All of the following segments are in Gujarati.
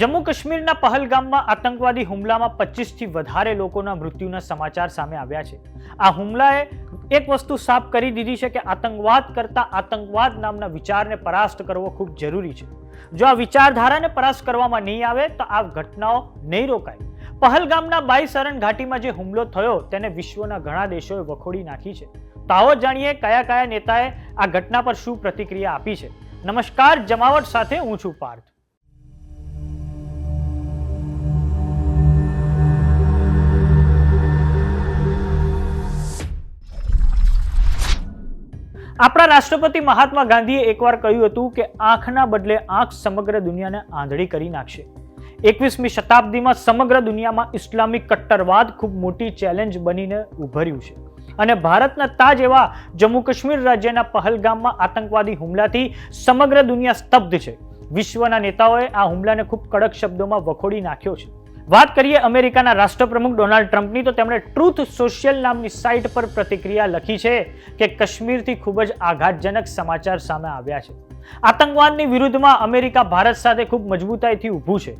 જમ્મુ કાશ્મીરના પહલગામમાં આતંકવાદી હુમલામાં પચીસથી વધારે લોકોના મૃત્યુના સમાચાર સામે આવ્યા છે. આ હુમલાએ એક વસ્તુ સાફ કરી દીધી છે કે આતંકવાદ કરતાં આતંકવાદ નામના વિચારને પરાસ્ત કરવો ખૂબ જરૂરી છે. જો આ વિચારધારાને પરાસ્ત કરવામાં નહીં આવે, તો આ ઘટનાઓ નહીં રોકાય. પહલગામના બાઈસરણ ઘાટીમાં જે હુમલો થયો, તેને વિશ્વના ઘણા દેશોએ વખોડી નાખી છે. તો આવો જાણીએ કયા કયા નેતાએ આ ઘટના પર શું પ્રતિક્રિયા આપી છે. નમસ્કાર, જમાવટ સાથે હું છું પાર્થ. આપણા રાષ્ટ્રપતિ મહાત્મા ગાંધીએ એકવાર કહ્યું હતું કે આંખના બદલે આંખ સમગ્ર દુનિયાને આંધળી કરી નાખશે. એકવીસમી શતાબ્દીમાં સમગ્ર દુનિયામાં ઇસ્લામિક કટ્ટરવાદ ખૂબ મોટી ચેલેન્જ બનીને ઉભર્યું છે. અને ભારતના તાજ એવા જમ્મુ કાશ્મીર રાજ્યના પહલગામમાં આતંકવાદી હુમલાથી સમગ્ર દુનિયા સ્તબ્ધ છે. વિશ્વના નેતાઓએ આ હુમલાને ખૂબ કડક શબ્દોમાં વખોડી નાખ્યો છે. વાત કરીએ અમેરિકાના રાષ્ટ્રપ્રમુખ ડોનાલ્ડ ટ્રમ્પની, તો તેમણે ટ્રુથ સોશિયલ નામની સાઇટ પર પ્રતિક્રિયા લખી છે કે કાશ્મીરથી ખૂબ જ આઘાતજનક સમાચાર સામે આવ્યા છે. આતંકવાદની વિરુદ્ધમાં અમેરિકા ભારત સાથે ખૂબ મજબૂતાઈથી ઊભું છે.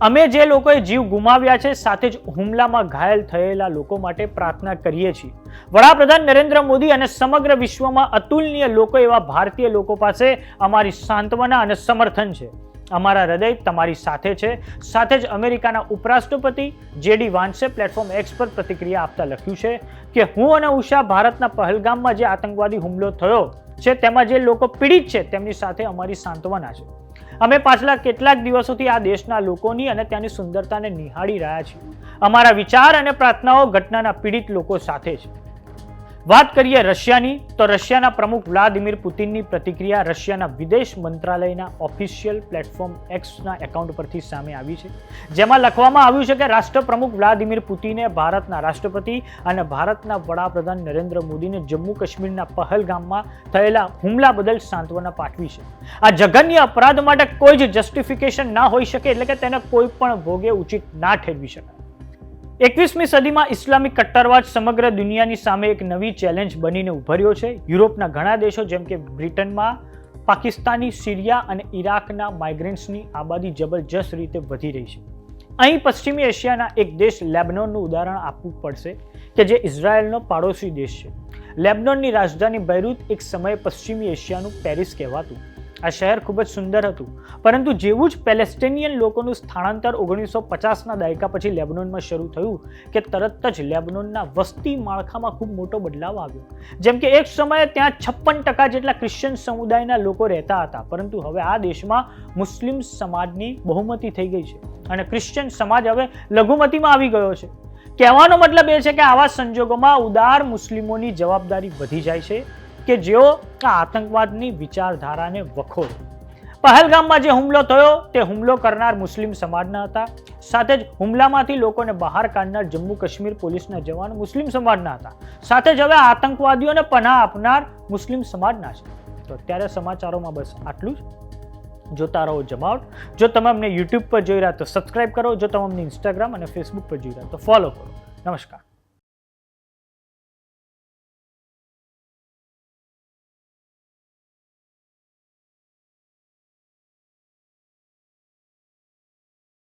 અમે જે લોકોએ જીવ ગુમાવ્યા છે, સાથે જ હુમલામાં ઘાયલ થયેલા લોકો માટે પ્રાર્થના કરીએ છીએ. વડાપ્રધાન નરેન્દ્ર મોદી અને સમગ્ર વિશ્વમાં અતુલનીય લોકો એવા ભારતીય લોકો પાસે અમારી સાંત્વના અને સમર્થન છે. અમારા હૃદય તમારી સાથે છે. સાથે જ અમેરિકાના ઉપરાષ્ટ્રપતિ જેડી વાન્સે પ્લેટફોર્મ એક્સ પર પ્રતિક્રિયા આપતા લખ્યું છે કે હું અને ઉષા ભારતના પહલગામમાં જે આતંકવાદી હુમલો થયો છે, તેમાં જે લોકો પીડિત છે, તેમની સાથે અમારી સાંત્વના છે. અમે પાછલા કેટલાક દિવસોથી આ દેશના લોકોની અને ત્યાંની સુંદરતાને નિહાળી રહ્યા છીએ. અમારા વિચાર અને પ્રાર્થનાઓ ઘટનાના પીડિત લોકો સાથે છે. વાત કરીએ રશિયાની, તો રશિયાના પ્રમુખ વ્લાદિમીર પુતિનની પ્રતિક્રિયા રશિયાના વિદેશ મંત્રાલયના ઓફિશિયલ પ્લેટફોર્મ એક્સના એકાઉન્ટ પરથી સામે આવી છે. જેમાં લખવામાં આવ્યું છે કે રાષ્ટ્રપ્રમુખ વ્લાદિમીર પુતિને ભારતના રાષ્ટ્રપતિ અને ભારતના વડાપ્રધાન નરેન્દ્ર મોદીને જમ્મુ કાશ્મીરના પહલગામમાં થયેલા હુમલા બદલ સાંત્વના પાઠવી છે. આ જઘન્ય અપરાધ માટે કોઈ જ જસ્ટિફિકેશન ના હોઈ શકે એટલે કે તેને કોઈ પણ ભોગે ઉચિત ના ઠેરવી શકાય. એકવીસમી સદીમાં ઇસ્લામિક કટ્ટરવાદ સમગ્ર દુનિયાની સામે એક નવી ચેલેન્જ બનીને ઉભર્યો છે. યુરોપના ઘણા દેશો, જેમ કે બ્રિટનમાં, પાકિસ્તાની, સિરિયા અને ઇરાકના માઇગ્રન્ટ્સની આબાદી જબરજસ્ત રીતે વધી રહી છે. અહીં પશ્ચિમી એશિયાના એક દેશ લેબનોનનું ઉદાહરણ આપવું પડશે કે જે ઇઝરાયલનો પાડોશી દેશ છે. લેબનોનની રાજધાની બૈરૂત એક સમયે પશ્ચિમી એશિયાનું પેરિસ કહેવાતું. આ શહેર ખૂબ જ સુંદર હતું. પરંતુ જેવું જ પેલેસ્ટિનિયન લોકોનું સ્થળાંતર ઓગણીસો પચાસના દાયકા પછી લેબનોનમાં શરૂ થયું કે તરત જ લેબનોનના વસ્તી માળખામાં ખૂબ મોટો બદલાવ આવ્યો. જેમ કે એક સમયે ત્યાં છપ્પન ટકા જેટલા ક્રિશ્ચિયન સમુદાયના લોકો રહેતા હતા, પરંતુ હવે આ દેશમાં મુસ્લિમ સમાજની બહુમતી થઈ ગઈ છે અને ક્રિશ્ચિયન સમાજ હવે લઘુમતીમાં આવી ગયો છે. કહેવાનો મતલબ એ છે કે આવા સંજોગોમાં ઉદાર મુસ્લિમોની જવાબદારી વધી જાય છે કે જેઓ આ આતંકવાદની વિચારધારાને વખોડે. પહલગામમાં જે હુમલો થયો, તે હુમલો કરનાર મુસ્લિમ સમાજના હતા. સાથે જ હુમલામાંથી લોકોને બહાર કાઢનાર જમ્મુ કાશ્મીર પોલીસના જવાન મુસ્લિમ સમાજના હતા. સાથે જ હવે આતંકવાદીઓને પનાહ આપનાર મુસ્લિમ સમાજના છે. તો અત્યારે સમાચારોમાં બસ આટલું જ. જોતા રહો જમાવટ. જો તમે અમને યુટ્યુબ પર જોઈ રહ્યા તો સબસ્ક્રાઇબ કરો. જો તમે અમને ઇન્સ્ટાગ્રામ અને ફેસબુક પર જોઈ રહ્યા તો ફોલો કરો. નમસ્કાર.